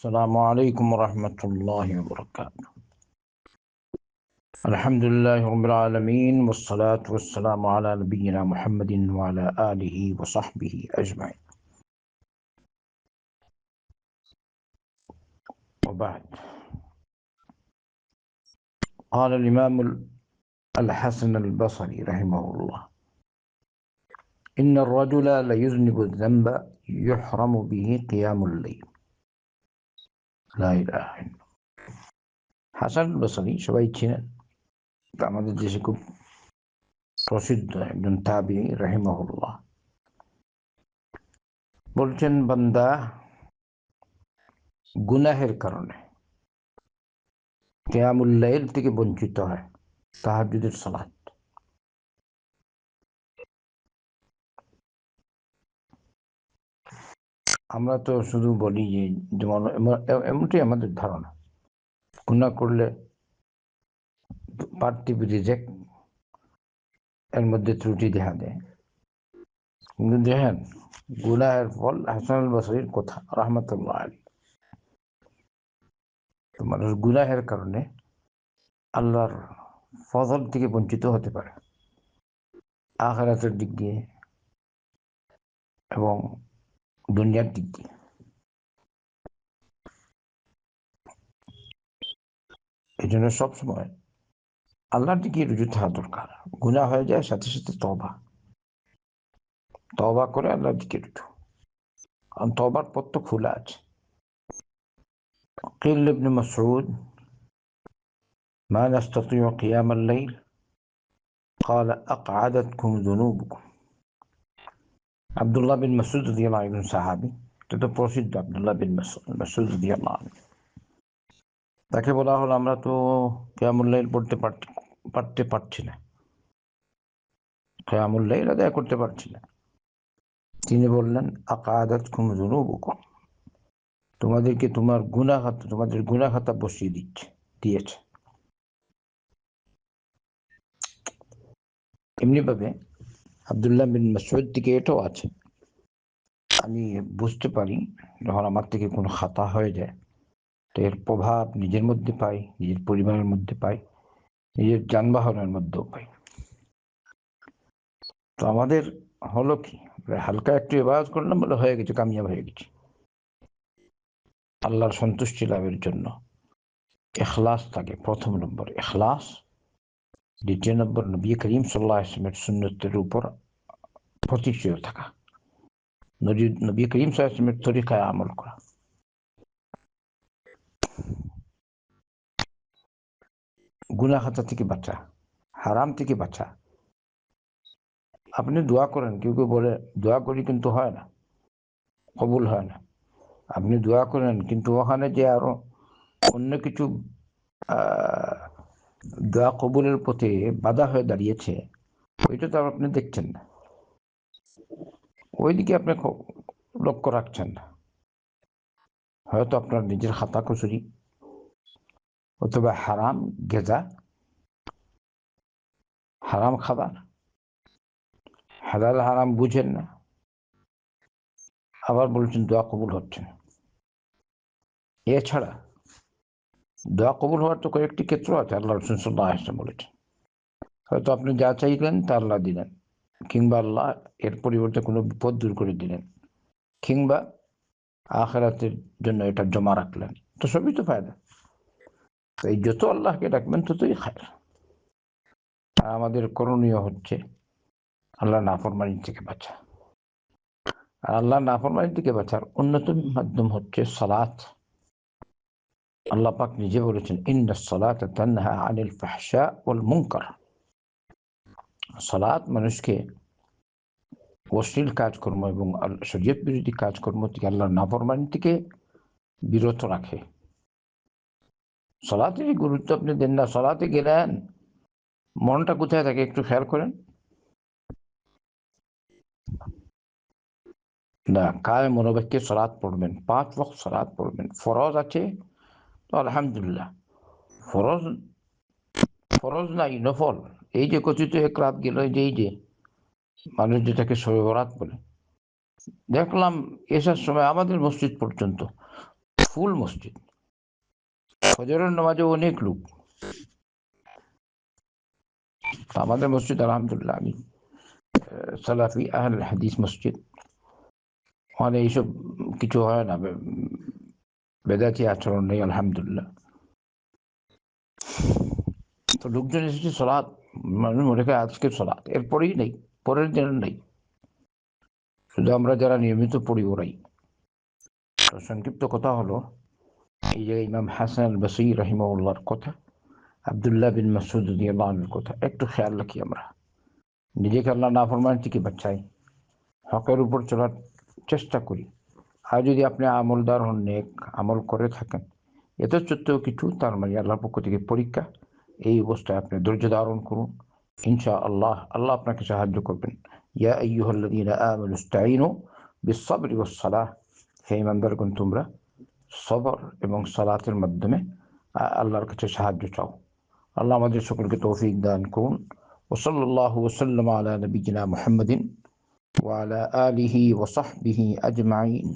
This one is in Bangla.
السلام عليكم ورحمة الله وبركاته. الحمد لله رب العالمين والصلاة والسلام على نبينا محمد وعلى آله وصحبه أجمعين. وبعد. قال الإمام الحسن البصري رحمه الله إن الرجل ليذنب الذنب يحرم به قيام الليل. হাসান বসরি সবাই ছিলেন আমাদের দেশে খুব প্রসিদ্ধ একজন তাবি, রহিমহুল্লাহ। বলছেন, বান্দা, গুনাহের কারণে কেয়ামুল্লাইল থেকে বঞ্চিত হয় তাহাজুদের সালাত। আমরা তো শুধু বলি যে, যেমন এমনটাই আমাদের ধারণা। গুণা করলে পার্থিব রিজেক্ট এর মধ্যে ত্রুটি দেখা দেয়। কিন্তু দেখেন গুনাহের ফল হাসান বসরির কথা, রহমতুল্লাহ আলী মানুষ গুনাহের কারণে আল্লাহর ফজল থেকে বঞ্চিত হতে পারে। আখেরাতের দিক দিয়ে এবং দুনিয়ার দিক দিয়ে এই জন্য সবসময় আল্লাহর দিকে রুজু থাকা দরকার গুণা হয়ে যায় সাথে সাথে তবা তবা করে আল্লাহর দিকে রুজু কারণ তবার পথ তো খোলা আছে قيل ابن مسعود ما نستطيع قيام الليل قال أقعدتكم ذنوبكم আব্দুল্লাহ বিন মাসুদ রাদিয়াল্লাহু একজন সাহাবী এটা তো প্রসিদ্ধ আব্দুল্লাহ বিন মাসুদ আনহু তাকে বলা হলো, আমরা তো কেয়ামুল্লাইল পড়তে পারতে পারছি না। কেয়ামুল্লাইল আদায় করতে পারছি না। তিনি বললেন আকাদাত যুনুবুকুম। তোমাদেরকে তোমার গুনাহাত তোমাদের গুনাহাতা বসিয়ে দিচ্ছে, দিয়েছে। এমনি ভাবে আবদুল্লাহ বিন মাসুদ থেকে এটাও আছে। আমি বুঝতে পারি, যখন আমার থেকে কোনো খাতা হয়ে যায়, তো এর প্রভাব নিজের মধ্যে পাই, নিজের পরিবারের মধ্যে পাই, নিজের যানবাহনের মধ্যেও পাই। তো আমাদের হলো কি হালকা একটু এবাজ করলাম বলে হয়ে গেছে, কামিয়াব হয়ে গেছে। আল্লাহর সন্তুষ্টি লাভের জন্য। এখলাস থাকে, প্রথম নম্বর, এখলাস দ্বিতীয় নম্বর নবী করিম সাল্লাহ আসলামের সুন্নতের উপর প্রতিষ্ঠিত থাকা নবী করিম সাল্লাহ আসলামের তরিকায় আমল করা গুনাহাতা থেকে বাঁচা হারাম থেকে বাঁচা আপনি দোয়া করেন কেউ কেউ বলে দোয়া করি কিন্তু হয় না কবুল হয় না আপনি দোয়া করেন কিন্তু ওখানে যে আরও অন্য কিছু দোয়া কবুলের পথে বাধা হয়ে দাঁড়িয়েছে, ওইটা তো আপনি দেখছেন না। ওইদিকে আপনি লক্ষ্য রাখছেন না। হয়তো আপনার নিজের খাতা কচুরি অথবা হারাম গেজা, হারাম খাবার, হালাল হারাম বুঝেন না, আবার বলছেন দোয়া কবুল হচ্ছে না। এছাড়া দোয়া কবুল হওয়ার তো কয়েকটি ক্ষেত্র আছে আল্লাহ রসুন সাল্লাহ আসলাম বলেছেন। হয়তো আপনি যা চাইলেন তা আল্লাহ দিলেন কিংবা আল্লাহ এর পরিবর্তে কোনো বিপদ দূর করে দিলেন, কিংবা আখেরাতের জন্য এটা জমা রাখলেন। তো সবই তো ফায়দা। এই যত আল্লাহকে ডাকবেন ততই খায় আর আমাদের করণীয় হচ্ছে আল্লাহ নাফরমানি থেকে বাঁচা। আর আল্লাহ নাফরমানি থেকে বাঁচার অন্যতম মাধ্যম হচ্ছে সালাত। আল্লাহ পাক নিজে বলেছেন, ইন্না সালাত তানহা আনিল ফাহশা ওয়াল মুনকার। সালাত মানুষকে অশ্লীল কাজকর্ম এবং শরীয়ত বিরোধী কাজকর্ম থেকে, আল্লাহর নাফরমানি থেকে বিরত রাখে। সলাতে গুরুত্ব আপনি দেন না। সলাতে গেলেন, মনটা কোথায় থাকে একটু খেয়াল করেন। না কায় মনোবাক্যে সলাৎ পড়বেন, পাঁচ বক্ত সলাৎ পড়বেন। ফরজ আছে আলহামদুলিল্লাহ। ফরজ ফরজ নাই, নফল। এই যে কথিত এক রাত গেল যে, এই যে, মানুষ যেটাকে শবে বরাত বলে। দেখলাম এসার সময় আমাদের মসজিদ পর্যন্ত, ফুল মসজিদ। ফজরের নামাজে অনেক লোক। আমাদের মসজিদ, আলহামদুলিল্লাহ, আমি সালাফি আহল হাদিস মসজিদ। ওখানে এইসব কিছু হয় না বেদাতি আচরণ নেই, আলহামদুলিল্লাহ। তো লোকজন এসেছে সলাৎ, মানুষ মনে করে আজকে সলাৎ, এরপরেই নেই, পরের দিন নেই। শুধু আমরা যারা নিয়মিত পড়ি ওরাই। তো সংক্ষিপ্ত কথা হলো, এই যে ইমাম হাসান আল বসির রহিমউল্লাহর কথা, আবদুল্লাহ বিন মাসুদ কথা, একটু খেয়াল রাখি আমরা। নিজেকে আল্লাহ না ফরমান থেকে বাচ্চাই হকের উপর চলার চেষ্টা করি। আর যদি আপনি আমলদার হন নেক আমল করে থাকেন এত সত্ত্বেও কিছু তার মানে আল্লাহর পক্ষ থেকে পরীক্ষা এই অবস্থায় আপনি ধৈর্য ধারণ করুন ইনশা আল্লাহ আল্লাহ আপনাকে সাহায্য করবেন ইয়া আইয়ুহাল্লাযীনা আমানু ইসতাঈনু বিস-সাবরি ওয়াস-সালাহ হে ইমানদারগণ তোমরা সবর এবং সালাতের মাধ্যমে আ- আল্লাহর কাছে সাহায্য চাও আল্লাহ আমাদের সকলকে তৌফিক দান করুন وصلى الله وسلم على نبينا محمد وعلى آله وصحبه أجمعين